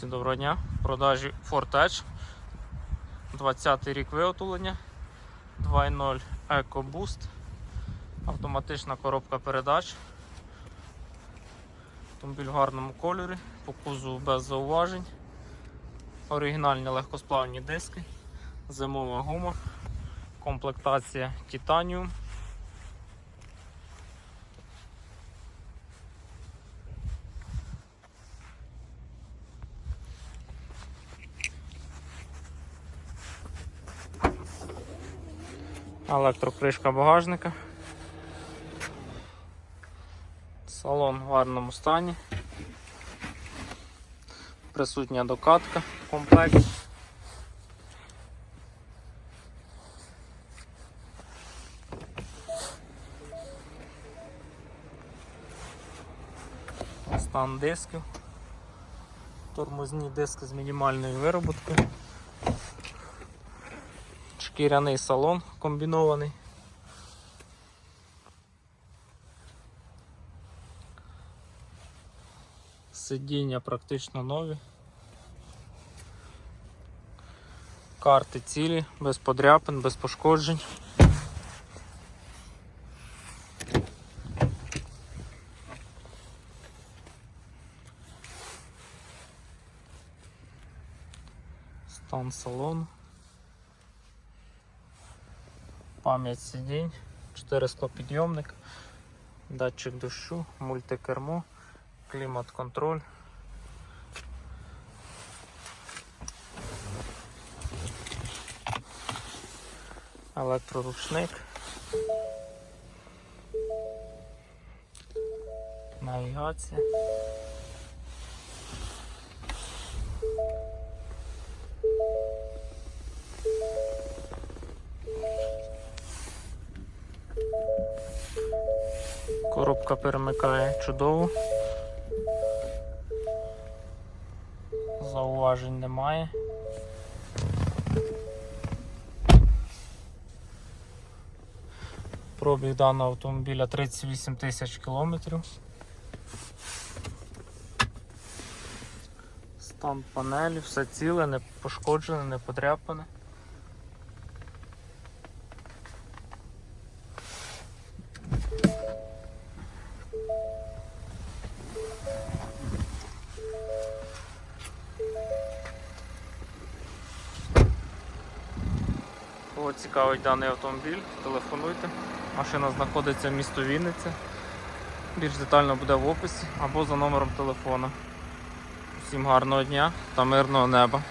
Всім доброго дня. В продажі Ford Edge. 20 рік виготовлення. 2.0 EcoBoost. Автоматична коробка передач. Автомобіль в гарному кольорі, по кузову без зауважень. Оригінальні легкосплавні диски, зимова гума, комплектація Titanium. Електрокришка багажника. Салон в гарному стані. Присутня докатка в комплекті. Стан дисків. Тормозні диски з мінімальною вироботкою. Шкіряний салон комбінований. Сидіння практично нові. Карти цілі, без подряпин, без пошкоджень. Стан салону. Пам'ять сидінь, 4 склопідйомник, датчик дощу, мультикермо, клімат-контроль. Електроручник. Навігація. Коробка перемикає чудово. Зауважень немає. Пробіг даного автомобіля 38 тисяч кілометрів. Стан панелі, все ціле, не пошкоджене, не подряпане. Кого цікавить даний автомобіль, телефонуйте. Машина знаходиться в місто Вінниця. Більш детально буде в описі або за номером телефона. Всім гарного дня та мирного неба.